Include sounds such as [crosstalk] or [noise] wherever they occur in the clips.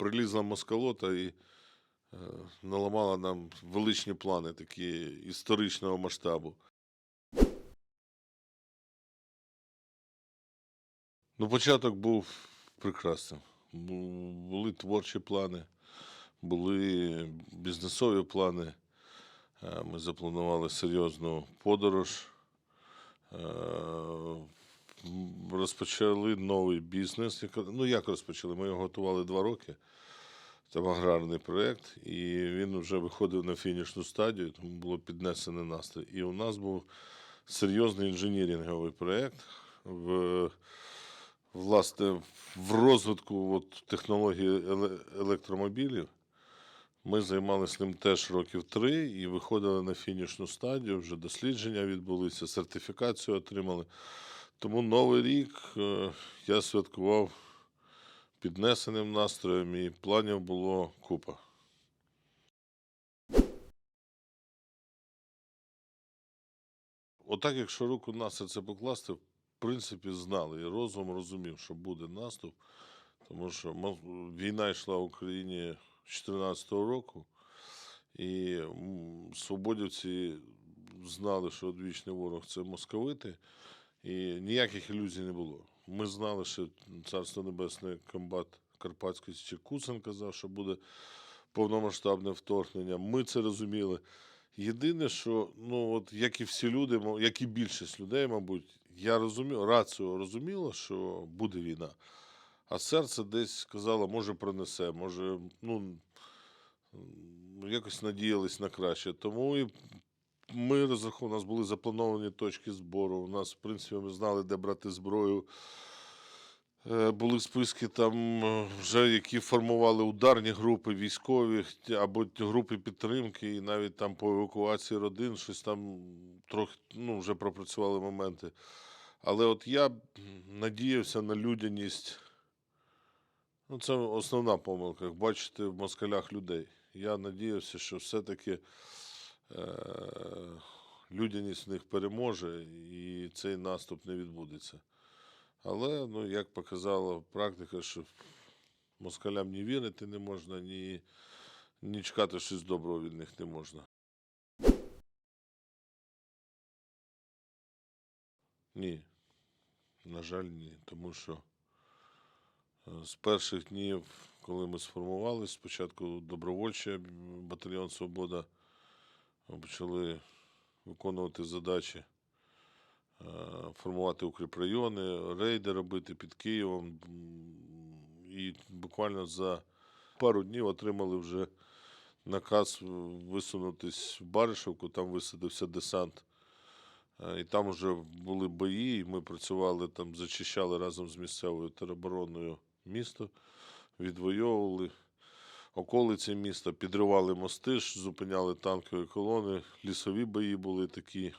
прилізла москалота і е, наламала нам величні плани, такі історичного масштабу. Ну, початок був прекрасним. Були творчі плани, були бізнесові плани. Е, Ми запланували серйозну подорож. Е, Розпочали новий бізнес. Ну, як розпочали? Ми його готували два роки. Це аграрний проєкт, і він вже виходив на фінішну стадію, тому було піднесений настрій. І у нас був серйозний інженіринговий проєкт в, власне, в розвитку от, технології електромобілів. Ми займалися ним теж років три і виходили на фінішну стадію. Вже дослідження відбулися, сертифікацію отримали. Тому новий рік е, я святкував піднесеним настроєм, і планів було купа. Отак, якщо руку на серце покласти, в принципі, знали. І розум розумів, що буде наступ, тому що війна йшла в Україні з 2014 року, і свободівці знали, що одвічний ворог це московити, і ніяких ілюзій не було. Ми знали, що царство небесне комбат Карпатський ще Куцин казав, що буде повномасштабне вторгнення. Ми це розуміли. Єдине, що ну от як і всі люди, як і більшість людей, мабуть, я розумів, рацію розуміла, що буде війна. А серце десь сказало, може пронесе, може, ну якось надіялись на краще. Тому і ми розраховували, у нас були заплановані точки збору. У нас, в принципі, ми знали, де брати зброю. Е, Були списки там, е, вже які формували ударні групи військових або групи підтримки, і навіть там по евакуації родин щось там трохи ну, вже пропрацювали моменти. Але от я надіявся на людяність. Ну, це основна помилка, бачити в москалях людей. Я надіявся, що все-таки людяність в них переможе і цей наступ не відбудеться. Але, ну, як показала практика, що москалям ні вірити не можна, ні, ні чекати щось доброго від них не можна. Ні. На жаль, ні. Тому що е, з перших днів, коли ми сформувалися, спочатку добровольчий батальйон Свобода, почали виконувати задачі е, формувати укріпрайони, рейди робити під Києвом. І буквально за пару днів отримали вже наказ висунутись в Баришевку, там висадився десант. Е, І там вже були бої, і ми працювали там, зачищали разом з місцевою теробороною місто, відвоювали околиці міста, підривали мости, зупиняли танкові колони, лісові бої були такі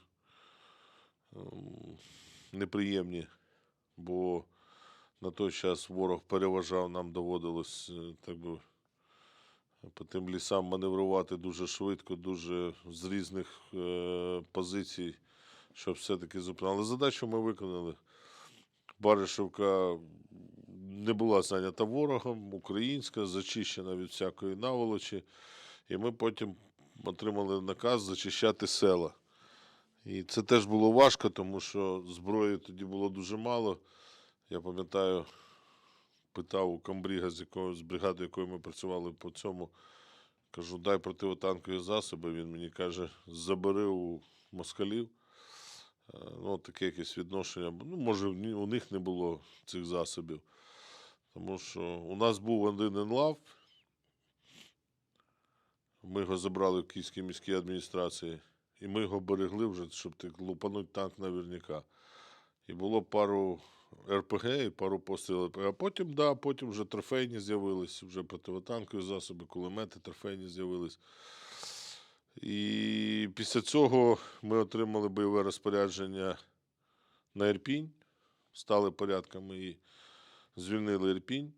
ем, неприємні, бо на той час ворог переважав, нам доводилось е, так би, по тим лісам маневрувати дуже швидко, дуже з різних е, позицій, щоб все-таки зупинили. Але задачу ми виконали. Баришевка не була зайнята ворогом, українська, зачищена від всякої наволочі. І ми потім отримали наказ зачищати села. І це теж було важко, тому що зброї тоді було дуже мало. Я пам'ятаю, питав у комбріга, з якою з бригади, якою ми працювали по цьому. Кажу, дай противотанкові засоби. Він мені каже, забери у москалів. Е, Ну, таке якесь відношення. Ну, може, у них не було цих засобів. Тому що у нас був один енлав. Ми його забрали в Київській міській адміністрації, і ми його берегли вже, щоб так лупануть танк наверняка. І було пару РПГ і пару пострілів. А потім, да, потім вже трофейні з'явились, вже противотанкові засоби, кулемети трофейні з'явились. І після цього ми отримали бойове розпорядження на Ірпінь, стали порядками і звільнили Ірпінь.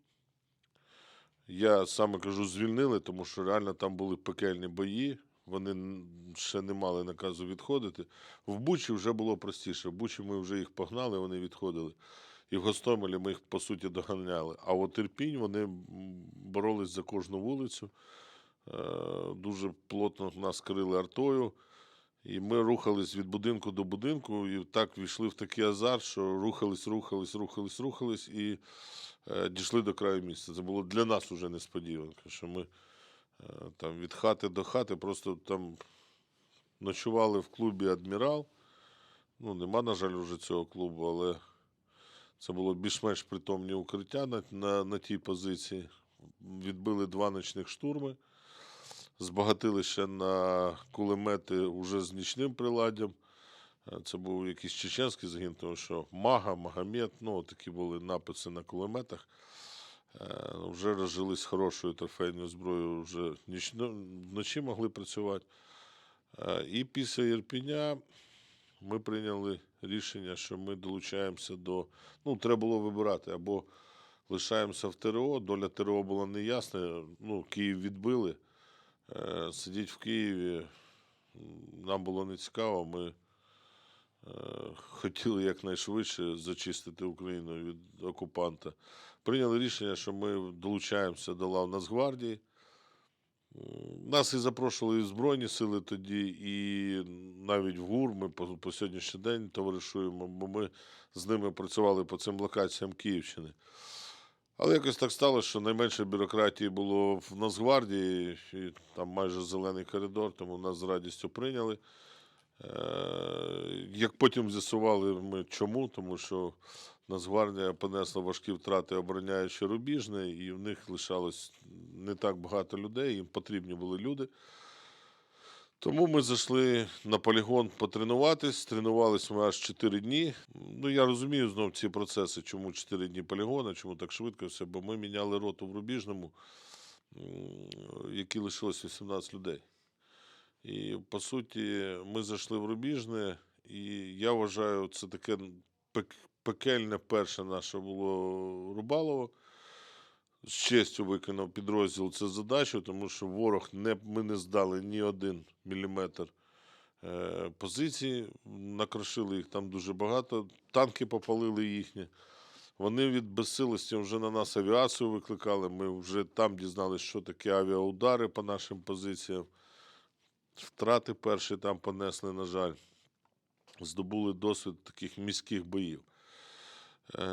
Я саме кажу, звільнили, тому що реально там були пекельні бої. Вони ще не мали наказу відходити. В Бучі вже було простіше. В Бучі ми вже їх погнали, вони відходили. І в Гостомелі ми їх по суті доганяли. А от Ірпінь вони боролись за кожну вулицю. Е, Дуже плотно нас крили артою. І ми рухались від будинку до будинку, і так війшли в такий азарт, що рухались, рухались, рухались, рухались і е, дійшли до краю міста. Це було для нас уже несподіванка, що ми е, там від хати до хати просто там ночували в клубі Адмірал. Ну, нема, на жаль, вже цього клубу, але це було більш-менш притомні укриття на, на, на тій позиції. Відбили два ночних штурми збагатили ще на кулемети уже з нічним приладдям. Е, Це був якийсь чеченський загін, тому що Мага, Магомед, ну такі були написи на кулеметах. Е, Вже розжились хорошою трофейною зброєю, вже вночі могли працювати. Е, І після Ірпіня ми прийняли рішення, що ми долучаємося до. Ну, треба було вибирати або лишаємося в ТРО. Доля ТРО була неясна. Ну, Київ відбили. Е, Сидіть в Києві нам було не цікаво. Ми е, хотіли якнайшвидше зачистити Україну від окупанта. Прийняли рішення, що ми долучаємося до лав Нацгвардії. Нас і запрошували і Збройні сили тоді, і навіть в ГУР ми по, по сьогоднішній день товаришуємо, бо ми з ними працювали по цим локаціям Київщини. Але якось так сталося, що найменше бюрократії було в Нацгвардії, і там майже зелений коридор, тому нас з радістю прийняли. Е, Як потім з'ясували ми чому, тому що Нацгвардія понесла важкі втрати, обороняючи рубіжне, і в них лишалось не так багато людей, їм потрібні були люди. Тому ми зайшли на полігон потренуватись. Тренувались ми аж 4 дні. Ну, я розумію знов ці процеси, чому 4 дні полігона, чому так швидко все, бо ми міняли роту в Рубіжному, які лишилось 18 людей. І по суті, ми зайшли в Рубіжне, і я вважаю, це таке пекельне перше наше було Рубалово. З честю виконав підрозділ цю задачу, тому що ворог не, ми не здали ні один міліметр е, позиції, накрошили їх там дуже багато, танки попалили їхні. Вони від безсилості вже на нас авіацію викликали. Ми вже там дізналися, що таке авіаудари по нашим позиціям. Втрати перші там понесли, на жаль. Здобули досвід таких міських боїв. Е,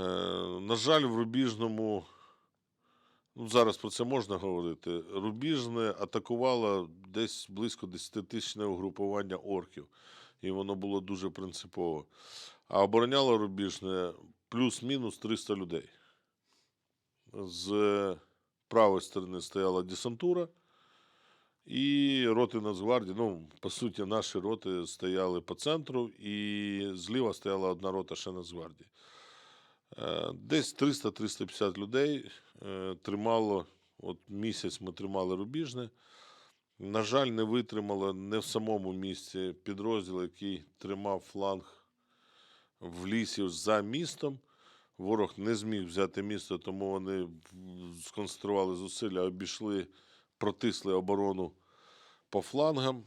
на жаль, в Рубіжному, ну зараз про це можна говорити. Рубіжне атакувало десь близько 10-тисячне угрупування орків, і воно було дуже принципово. А обороняло Рубіжне плюс-мінус 300 людей. З правої сторони стояла десантура. І роти Нацгвардії, ну, по суті, наші роти стояли по центру, і зліва стояла одна рота ще Нацгвардії. Е, Десь 300-350 людей е, тримало, от місяць ми тримали рубіжне. На жаль, не витримало не в самому місці підрозділ, який тримав фланг в лісі за містом. Ворог не зміг взяти місто, тому вони сконцентрували зусилля, обійшли, протисли оборону по флангам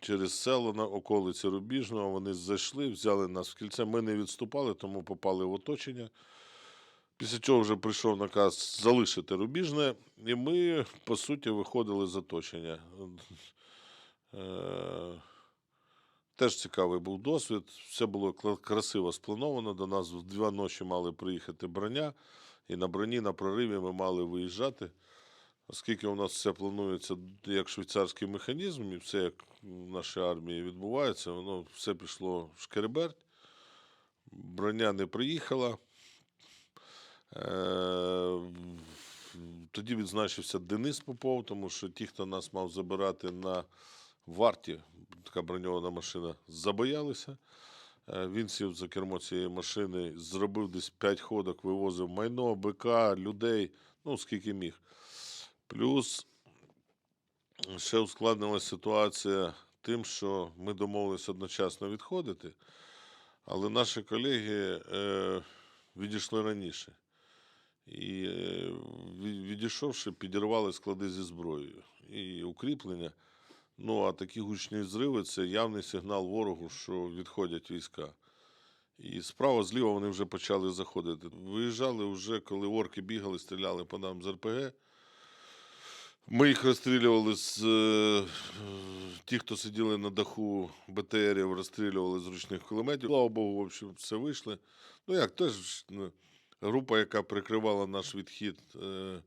через село на околиці Рубіжного. Вони зайшли, взяли нас в кільце. Ми не відступали, тому попали в оточення. Після чого вже прийшов наказ залишити Рубіжне, і ми, по суті, виходили з оточення. Е, Теж цікавий був досвід. Все було красиво сплановано. До нас в дві ночі мали приїхати броня, і на броні на прориві ми мали виїжджати. Оскільки у нас все планується як швейцарський механізм, і все як в нашій армії відбувається, воно все пішло в шкереберть. Броня не приїхала. Е, Тоді відзначився Денис Попов, тому що ті, хто нас мав забирати на варті, така броньована машина, забоялися. Е, Він сів за кермо цієї машини, зробив десь 5 ходок, вивозив майно, БК, людей, ну скільки міг. Плюс ще ускладнилася ситуація тим, що ми домовилися одночасно відходити, але наші колеги е, відійшли раніше. І е, відійшовши, підірвали склади зі зброєю і укріплення. Ну, а такі гучні зриви це явний сигнал ворогу, що відходять війська. І справа, зліва вони вже почали заходити. Виїжджали вже, коли орки бігали, стріляли по нам з РПГ. Ми їх розстрілювали з е, ті, хто сиділи на даху БТРів, розстрілювали з ручних кулеметів. Слава Богу, в общем, все вийшли. Ну як, теж ну, група, яка прикривала наш відхід, е,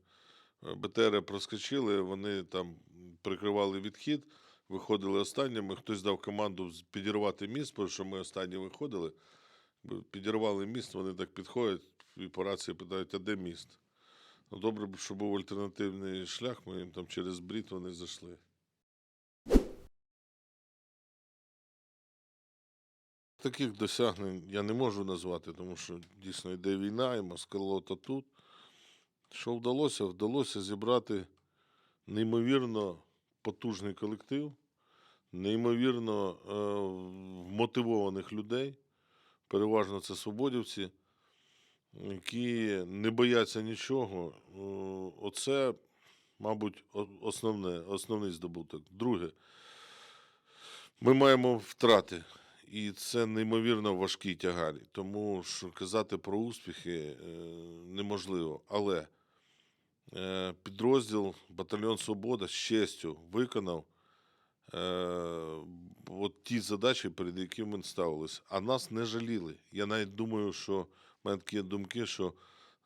БТРи проскочили, вони там прикривали відхід, виходили останніми. Хтось дав команду підірвати міст, тому що ми останні виходили. Підірвали міст, вони так підходять і по рації питають, а де міст? Ну, добре, що був альтернативний шлях, ми їм там через брід вони зайшли. Таких досягнень я не можу назвати, тому що дійсно йде війна, і москалота тут. Що вдалося? Вдалося зібрати неймовірно потужний колектив, неймовірно е, вмотивованих людей. Переважно це свободівці, які не бояться нічого. Е, Оце, мабуть, основне, основний здобуток. Друге, ми маємо втрати. І це неймовірно важкий тягар. Тому що казати про успіхи е, неможливо. Але е, підрозділ Батальйон Свобода з честю виконав от ті задачі, перед якими ми ставилися. А нас не жаліли. Я навіть думаю, що в мене такі думки, що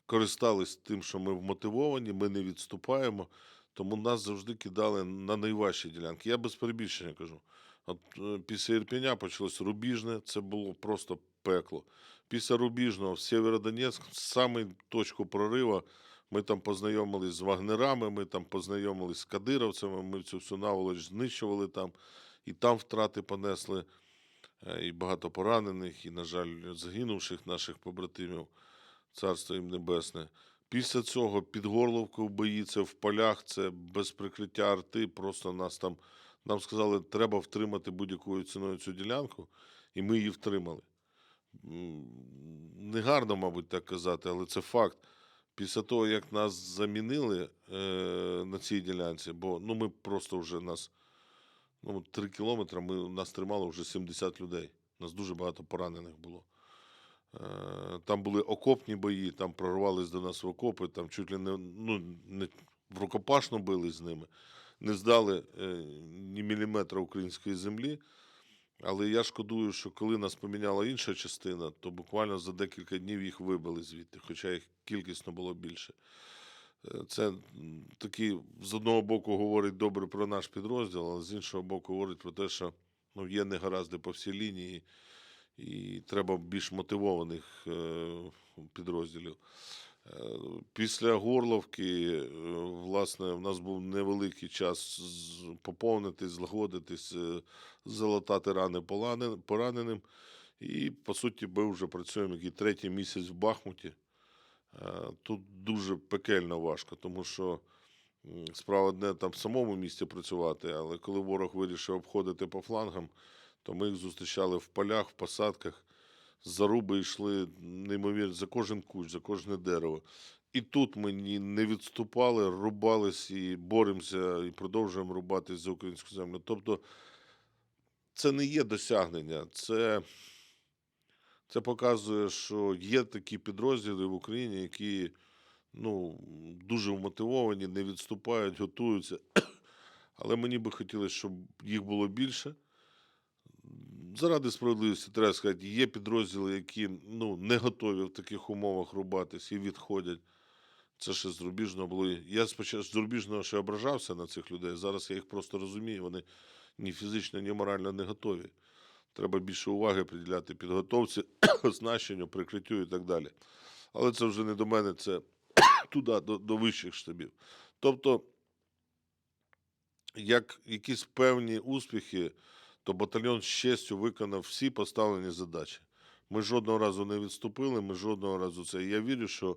користались тим, що ми вмотивовані, ми не відступаємо, тому нас завжди кидали на найважчі ділянки. Я без перебільшення кажу. От е, після Ірпеня почалось Рубіжне, це було просто пекло. Після Рубіжного в Сєвєродонецьк, саме точку прориву, ми там познайомились з вагнерами, ми там познайомились з кадировцями, ми цю всю наволоч знищували там, і там втрати понесли, і багато поранених, і, на жаль, загинувших наших побратимів. Царство їм небесне. Після цього під Горловку в бої, це в полях, це без прикриття арти. Просто нас там нам сказали, треба втримати будь-якою ціною цю ділянку, і ми її втримали. Негарно, мабуть, так казати, але це факт. Після того, як нас замінили е, на цій ділянці, бо ну, ми просто вже нас ну, три кілометри, ми, нас тримало вже 70 людей. У нас дуже багато поранених було. Е, Там були окопні бої, там прорвались до нас в окопи, там чуть ли не, ну, не в рукопашну били з ними, не здали е, ні міліметра української землі. Але я шкодую, що коли нас поміняла інша частина, то буквально за декілька днів їх вибили звідти, хоча їх кількісно було більше. Це м, такий, з одного боку, говорить добре про наш підрозділ, але з іншого боку, говорить про те, що ну, є негаразди по всій лінії, і треба більш мотивованих е, підрозділів. Е, Після Горловки, е, власне, в нас був невеликий час поповнитись, злагодитись, залатати рани пораненим. І, по суті, ми вже працюємо який третій місяць в Бахмуті. Е, Тут дуже пекельно важко, тому що справа не там в самому місті працювати, але коли ворог вирішив обходити по флангам, то ми їх зустрічали в полях, в посадках. Заруби йшли неймовірно за кожен кущ, за кожне дерево. І тут ми не відступали, рубались і боремося, і продовжуємо рубатись за українську землю. Тобто це не є досягнення, це, це показує, що є такі підрозділи в Україні, які ну, дуже вмотивовані, не відступають, готуються. [clears throat] Але мені би хотілося, щоб їх було більше. Заради справедливості треба сказати, є підрозділи, які ну, не готові в таких умовах рубатись і відходять. Це ще з Рубіжного було. Я спочатку з Рубіжного ще ображався на цих людей. Зараз я їх просто розумію. Вони ні фізично, ні морально не готові. Треба більше уваги приділяти підготовці, [coughs] оснащенню, прикриттю і так далі. Але це вже не до мене, це [coughs] туди, до, до вищих штабів. Тобто, як якісь певні успіхи, то батальйон з честю виконав всі поставлені задачі. Ми жодного разу не відступили, ми жодного разу це. Я вірю, що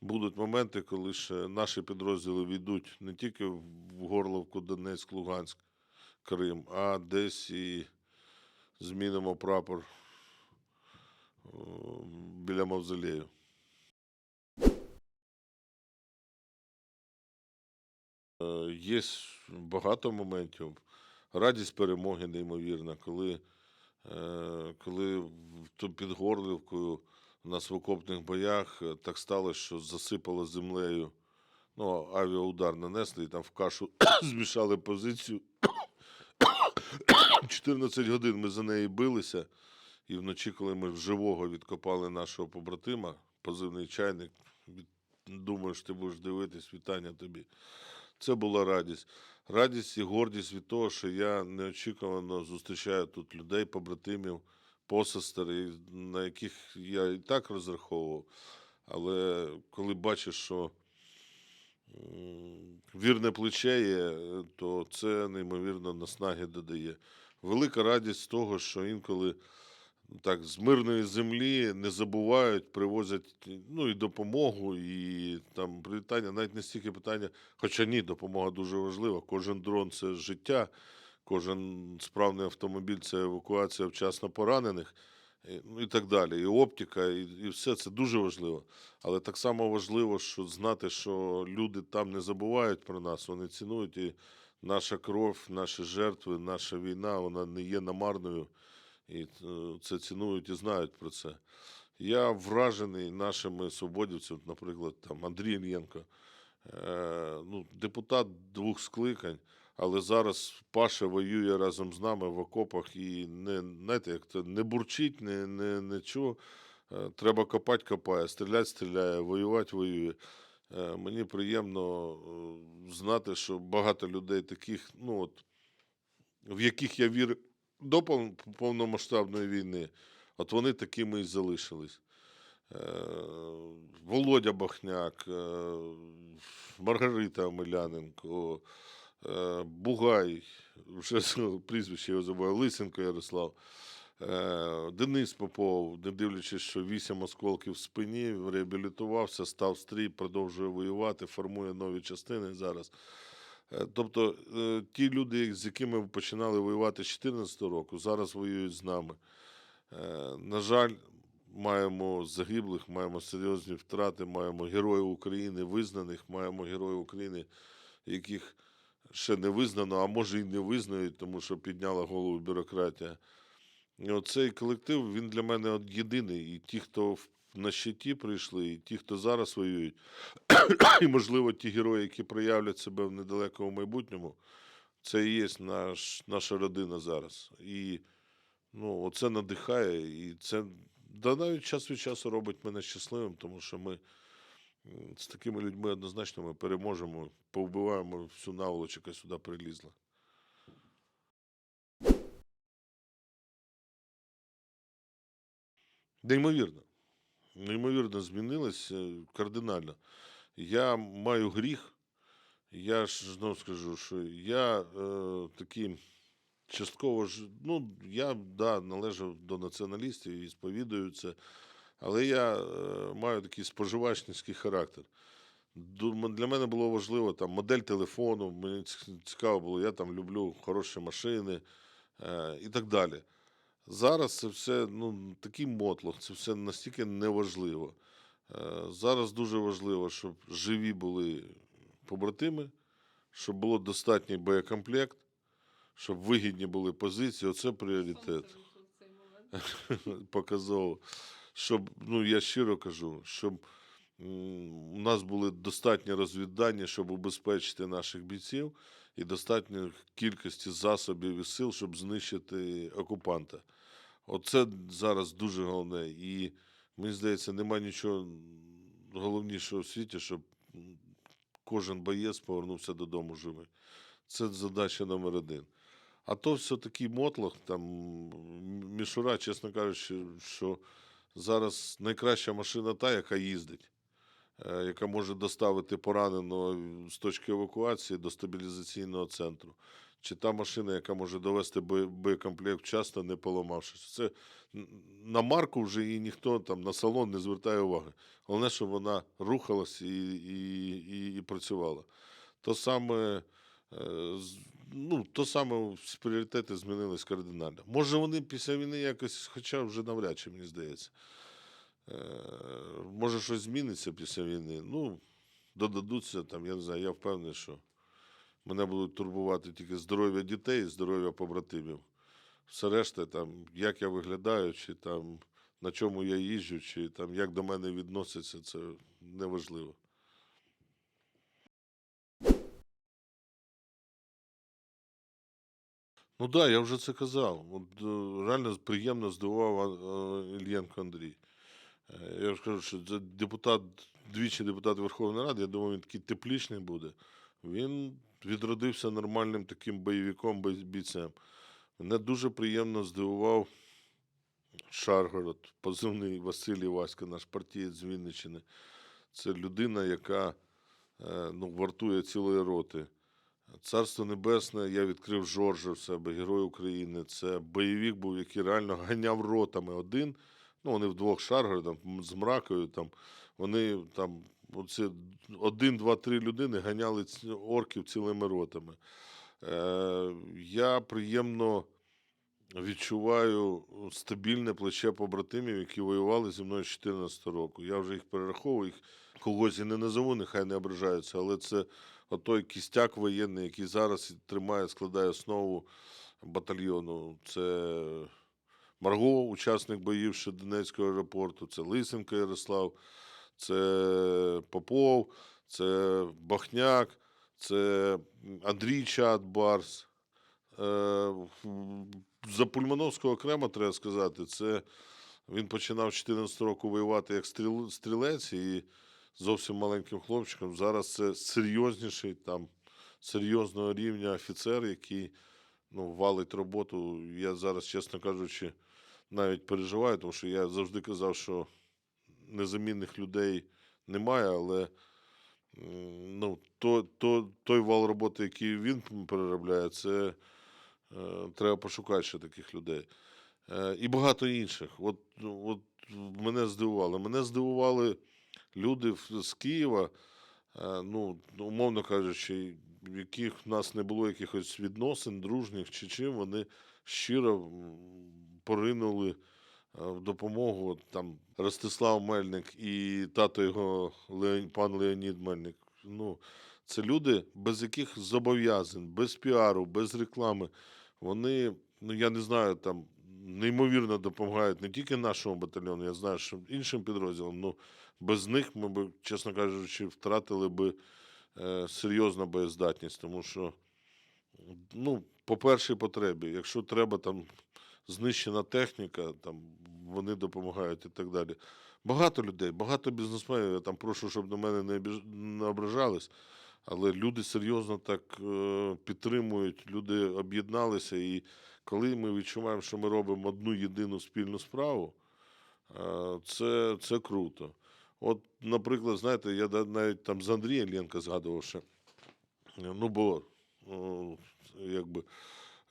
будуть моменти, коли ще наші підрозділи війдуть не тільки в Горловку, Донецьк, Луганськ, Крим, а десь і змінимо прапор біля мавзолею. Е, Є багато моментів. Радість перемоги неймовірна, коли Е, Коли під Горлівкою у нас в окопних боях е, так сталося, що засипало землею. Ну, авіаудар нанесли і там в кашу [coughs] змішали позицію. 14 годин ми за неї билися. І вночі, коли ми вживого відкопали нашого побратима, позивний чайник, що ти будеш дивитись, вітання тобі. Це була радість. Радість і гордість від того, що я неочікувано зустрічаю тут людей, побратимів, посестер, на яких я і так розраховував. Але коли бачиш, що вірне плече є, то це неймовірно наснаги додає. Велика радість з того, що інколи так з мирної землі не забувають, привозять ну, і допомогу, і там прилітання, навіть не стільки питання, хоча ні, допомога дуже важлива. Кожен дрон це життя, кожен справний автомобіль це евакуація вчасно поранених. Ну, і так далі. І оптика, і, і все це дуже важливо. Але так само важливо, що знати, що люди там не забувають про нас, вони цінують і наша кров, наші жертви, наша війна, вона не є намарною. І е, це цінують і знають про це. Я вражений нашими свободівцями, наприклад, там Андрій Ільєнко, е, ну, депутат двох скликань, але зараз Паша воює разом з нами в окопах і не, знаєте, як то не бурчить, не, не, нічого. Е, Треба копати, копає, стріляти, стріляє, воювати, воює. Е, Мені приємно е, знати, що багато людей таких, ну от, в яких я вірив до повномасштабної війни, от вони такими і залишились. Е, Володя Бахняк, Маргарита Омеляненко, Бугай, вже прізвище його забуваю, Лисенко Ярослав, Денис Попов, не дивлячись, що вісім осколків в спині, реабілітувався, став стрій, продовжує воювати, формує нові частини зараз. Е, Тобто е, ті люди, з якими починали воювати з 2014 року, зараз воюють з нами. Е, На жаль, маємо загиблих, маємо серйозні втрати, маємо героїв України визнаних, маємо героїв України, яких ще не визнано, а може і не визнають, тому що підняла голову бюрократія. І оцей колектив, він для мене от єдиний. І ті, хто на щиті прийшли, і ті, хто зараз воюють, [coughs] і, можливо, ті герої, які проявлять себе в недалекому майбутньому, це і є наш, наша родина зараз. І ну, оце надихає, і це да, навіть час від часу робить мене щасливим, тому що ми з такими людьми однозначно ми переможемо, повбиваємо всю наволоч, яка сюди прилізла. Неймовірно. Неймовірно змінилось е, кардинально. Я маю гріх. Я ж знову скажу, що я е, такий частково ж, ну, я да, належав до націоналістів і сповідую це, але я е, маю такий споживачницький характер. Для мене було важливо там модель телефону, мені цікаво було, я там люблю хороші машини е, і так далі. Зараз це все ну, такий мотлох, це все настільки неважливо. Е, Зараз дуже важливо, щоб живі були побратими, щоб було достатній боєкомплект, щоб вигідні були позиції. Оце пріоритет. [laughs] Показово. Щоб, ну я щиро кажу, щоб у нас були достатні розвіддані, щоб убезпечити наших бійців, і достатньо кількості засобів і сил, щоб знищити окупанта. Оце зараз дуже головне. І мені здається, немає нічого головнішого в світі, щоб кожен боєць повернувся додому живий. Це задача номер один. А то все такий мотлох, там мішура, чесно кажучи, що зараз найкраща машина та, яка їздить, е, яка може доставити пораненого з точки евакуації до стабілізаційного центру. Чи та машина, яка може довести боєкомплект вчасно, не поламавшись. Це на марку вже її ніхто там на салон не звертає уваги. Головне, щоб вона рухалась і, і, і, і працювала. То саме, е, ну, то саме пріоритети змінились кардинально. Може, вони після війни якось, хоча вже навряд чи, мені здається. Е, може, щось зміниться після війни. Ну, додадуться там, я не знаю, я впевнений, що мене будуть турбувати тільки здоров'я дітей і здоров'я побратимів. Все решта, там, як я виглядаю, чи там, на чому я їжджу, чи там, як до мене відносяться, це неважливо. Ну так, да, я вже це казав. От, е, реально приємно здивував е, Ільєнко Андрій. Е, Я ж кажу, що це депутат, двічі депутат Верховної Ради, я думаю, він такий теплічний буде. Він відродився нормальним таким бойовиком, бійцем. Мене дуже приємно здивував Шаргород, позивний Василій Васька, наш партієць з Вінниччини. Це людина, яка е, ну, вартує цілої роти. Царство Небесне, я відкрив Жоржа в себе, Герой України. Це бойовик був, який реально ганяв ротами один. Ну, вони вдвох Шаргород, там, з мракою. Там, вони там, оце, один, два, три людини ганяли орків цілими ротами. Е, я приємно відчуваю стабільне плече побратимів, які воювали зі мною з 14 року. Я вже їх перераховую, їх когось і не назову, нехай не ображаються, але це отой кістяк воєнний, який зараз тримає, складає основу батальйону. Це Марго, учасник боїв ще Донецького аеропорту, це Лисенко Ярослав, це Попов, це Бахняк, це Андрій Чат Барс. Е, За Пульмановського окремо треба сказати, це він починав з 14 року воювати як стрілець і зовсім маленьким хлопчиком. Зараз це серйозніший там серйозного рівня офіцер, який ну, валить роботу. Я зараз, чесно кажучи, навіть переживаю, тому що я завжди казав, що незамінних людей немає, але ну, то, то, той вал роботи, який він переробляє, це е, треба пошукати ще таких людей. Е, і багато інших. От, от мене здивували. Мене здивували люди з Києва, е, ну, умовно кажучи, в яких в нас не було якихось відносин, дружніх чи чим, вони щиро поринули в допомогу. Там Ростислав Мельник і тато його пан Леонід Мельник. Ну, це люди, без яких зобов'язань, без піару, без реклами. Вони, ну я не знаю, там неймовірно допомагають не тільки нашому батальйону, я знаю, що іншим підрозділам. Ну, без них ми б, чесно кажучи, втратили би е, серйозну боєздатність, тому що, ну, по першій потребі, якщо треба там знищена техніка, там вони допомагають і так далі. Багато людей, багато бізнесменів. Я там прошу, щоб до мене не, не ображались. Але люди серйозно так е, підтримують, люди об'єдналися. І коли ми відчуваємо, що ми робимо одну єдину спільну справу, е, це, це круто. От, наприклад, знаєте, я навіть там з Андрієм Ленка згадував, що ну, бо о, якби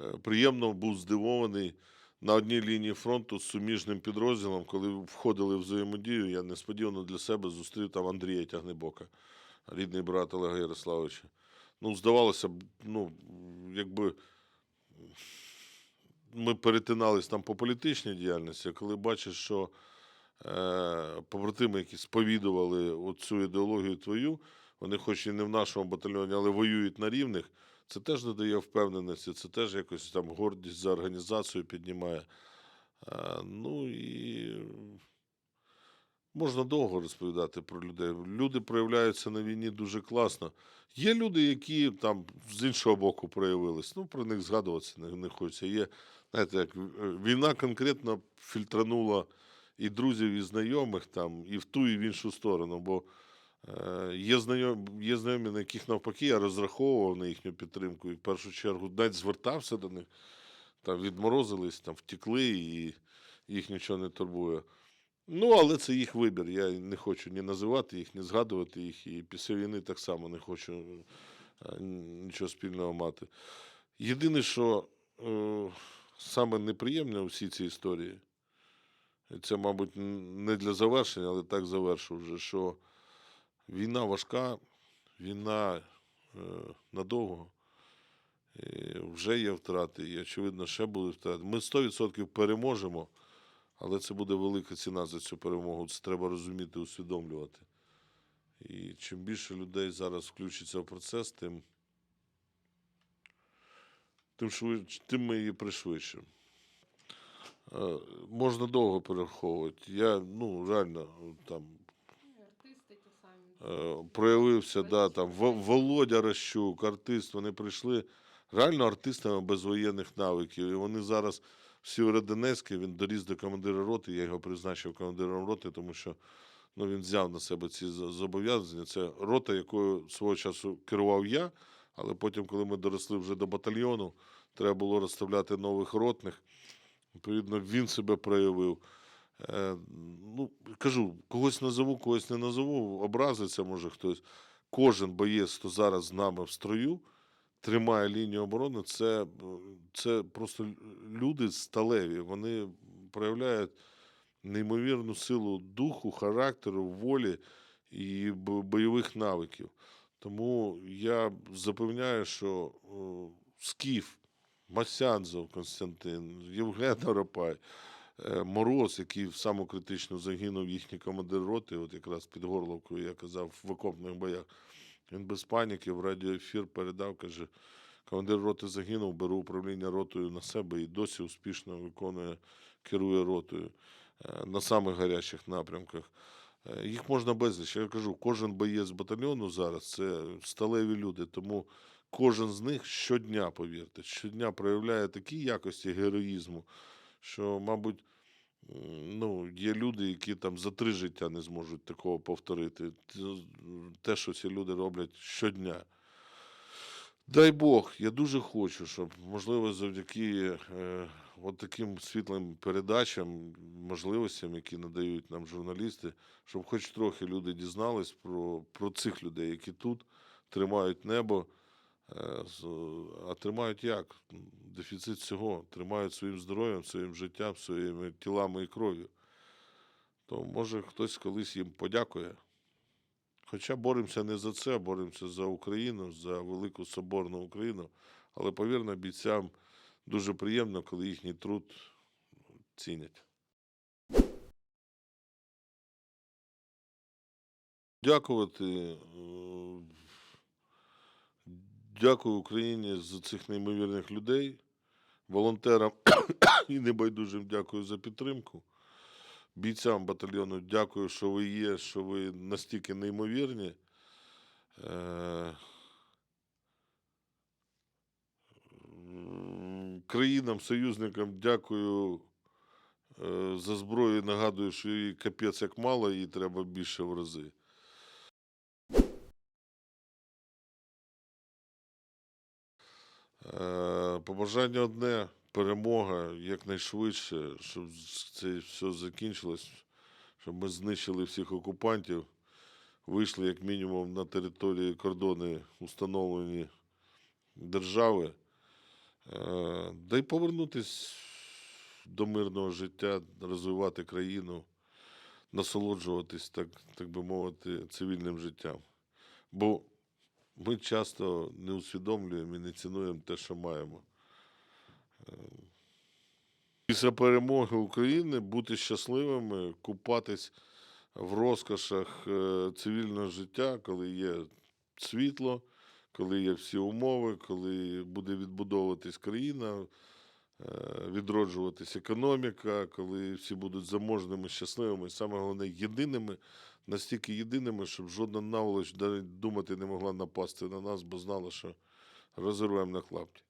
е, приємно був здивований на одній лінії фронту з суміжним підрозділом, коли входили в взаємодію, я несподівано для себе зустрів там Андрія Тягнебока, рідний брат Олега Ярославовича. Ну, здавалося б, ну, якби ми перетинались там по політичній діяльності, коли бачиш, що е, побратими, які сповідували цю ідеологію твою, вони хоч і не в нашому батальйоні, але воюють на рівних, це теж додає впевненості, це теж якось там гордість за організацію піднімає. Ну і можна довго розповідати про людей. Люди проявляються на війні дуже класно. Є люди, які там з іншого боку проявились. Ну, про них згадуватися не, не хочеться. Є, знаєте, як е, війна конкретно фільтранула і друзів, і знайомих там, і в ту, і в іншу сторону. Бо є, знайомі, є знайомі, на яких навпаки я розраховував на їхню підтримку, і в першу чергу навіть звертався до них, там відморозились, там втекли, і їх нічого не турбує. Ну, але це їх вибір. Я не хочу ні називати їх, ні згадувати їх. І після війни так само не хочу е, нічого спільного мати. Єдине, що е, саме неприємне у всій цій історії, і це, мабуть, не для завершення, але так завершу вже, що війна важка, війна е, надовго. І вже є втрати, і очевидно, ще будуть втрати. Ми 100% переможемо. Але це буде велика ціна за цю перемогу. Це треба розуміти, усвідомлювати. І чим більше людей зараз включиться в процес, тим, тим, швид... тим ми її пришвидшимо. Е, Можна довго перераховувати. Я ну, реально там Артисти ті самі. е, проявився, да, там Во- Володя Рощук, артист, вони прийшли реально артистами без воєнних навиків. І вони зараз в Сєвєродонецьку, він доріс до командира роти, я його призначив командиром роти, тому що ну, він взяв на себе ці зобов'язання. Це рота, якою свого часу керував я, але потім, коли ми доросли вже до батальйону, треба було розставляти нових ротних. Відповідно, він себе проявив. Е, ну, кажу, когось назову, когось не назову, образиться може хтось. Кожен боєць, хто зараз з нами в строю, тримає лінію оборони, це, е, це просто люди сталеві. Вони проявляють неймовірну силу духу, характеру, волі і бойових навиків. Тому я запевняю, що Скіф, Масянзов Константин, Євген Арапай, е, Мороз, який в саму критичну загинув їхній командир роти, от якраз під Горловкою, я казав, в окопних боях. Він без паніки в радіоефір передав, каже, командир роти загинув, беру управління ротою на себе і досі успішно виконує, керує ротою е, на самих гарячих напрямках. Е, Їх можна безліч. Я кажу, кожен боєць батальйону зараз це сталеві люди, тому кожен з них щодня, повірте, щодня проявляє такі якості героїзму, що, мабуть, ну, є люди, які там за три життя не зможуть такого повторити. Те, що ці люди роблять щодня. Дай Бог, я дуже хочу, щоб, можливо, завдяки е, от таким світлим передачам, можливостям, які надають нам журналісти, щоб хоч трохи люди дізнались про, про цих людей, які тут тримають небо. Е, А тримають як? Дефіцит всього. Тримають своїм здоров'ям, своїм життям, своїми тілами і кров'ю. То може хтось колись їм подякує. Хоча боремося не за це, боремося за Україну, за велику соборну Україну. Але повірно, бійцям дуже приємно, коли їхній труд цінять. Дякувати. Дякую Україні за цих неймовірних людей, волонтерам [coughs] і небайдужим дякую за підтримку. Бійцям батальйону дякую, що ви є, що ви настільки неймовірні. Е, Країнам, союзникам дякую е, за зброю. Нагадую, що її капець як мало, її треба більше в рази. Побажання одне перемога якнайшвидше, щоб це все закінчилось, щоб ми знищили всіх окупантів, вийшли як мінімум на території кордони установлені держави, Е, да й повернутись до мирного життя, розвивати країну, насолоджуватись, так, так би мовити, цивільним життям. Бо ми часто не усвідомлюємо і не цінуємо те, що маємо. Е, Після перемоги України бути щасливими, купатись в розкошах е, цивільного життя, коли є світло, коли є всі умови, коли буде відбудовуватись країна, е, відроджуватись економіка, коли всі будуть заможними, щасливими, і саме головне єдиними, настільки єдиними, щоб жодна наволоч навіть думати не могла напасти на нас, бо знала, що розірвемо на клапті.